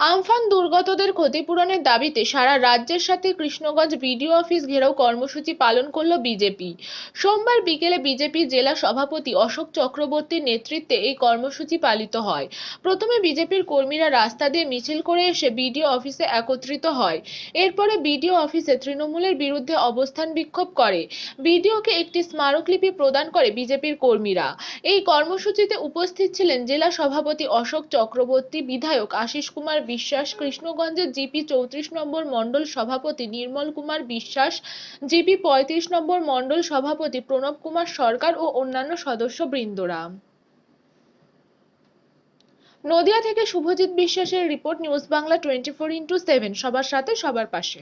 Amphan দুর্গতদের ক্ষতিপূরণের দাবিতে সারা রাজ্যের সাথে কৃষ্ণগঞ্জ বিডিও অফিস ঘেরাও কর্মসূচি পালন করল বিজেপি। সোমবার বিকেলে বিজেপি জেলা সভাপতি অশোক চক্রবর্তীর নেতৃত্বে এই কর্মসূচি পালিত হয়। প্রথমে বিজেপির কর্মীরা রাস্তা দিয়ে মিছিল করে এসে বিডিও অফিসে একত্রিত হয়। এরপরে বিডিও অফিসে তৃণমূলের বিরুদ্ধে অবস্থান বিক্ষোভ করে। বিডিওকে একটি স্মারকলিপি প্রদান করে বিজেপির কর্মীরা। এই কর্মসূচিতে উপস্থিত ছিলেন জেলা সভাপতি অশোক চক্রবর্তী, বিধায়ক আশিস কুমার বিশ্বাস, কৃষ্ণগঞ্জের জিপি চৌত্রিশ নম্বর মণ্ডল সভাপতি নির্মল কুমার বিশ্বাস, জিপি পঁয়ত্রিশ নম্বর মণ্ডল সভাপতি প্রণব কুমার সরকার ও অন্যান্য সদস্যবৃন্দরা। নদিয়া থেকে শুভজিৎ বিশ্বাসের report, news Bangla twenty four into seven. সবার সাথে, সবার পাশে।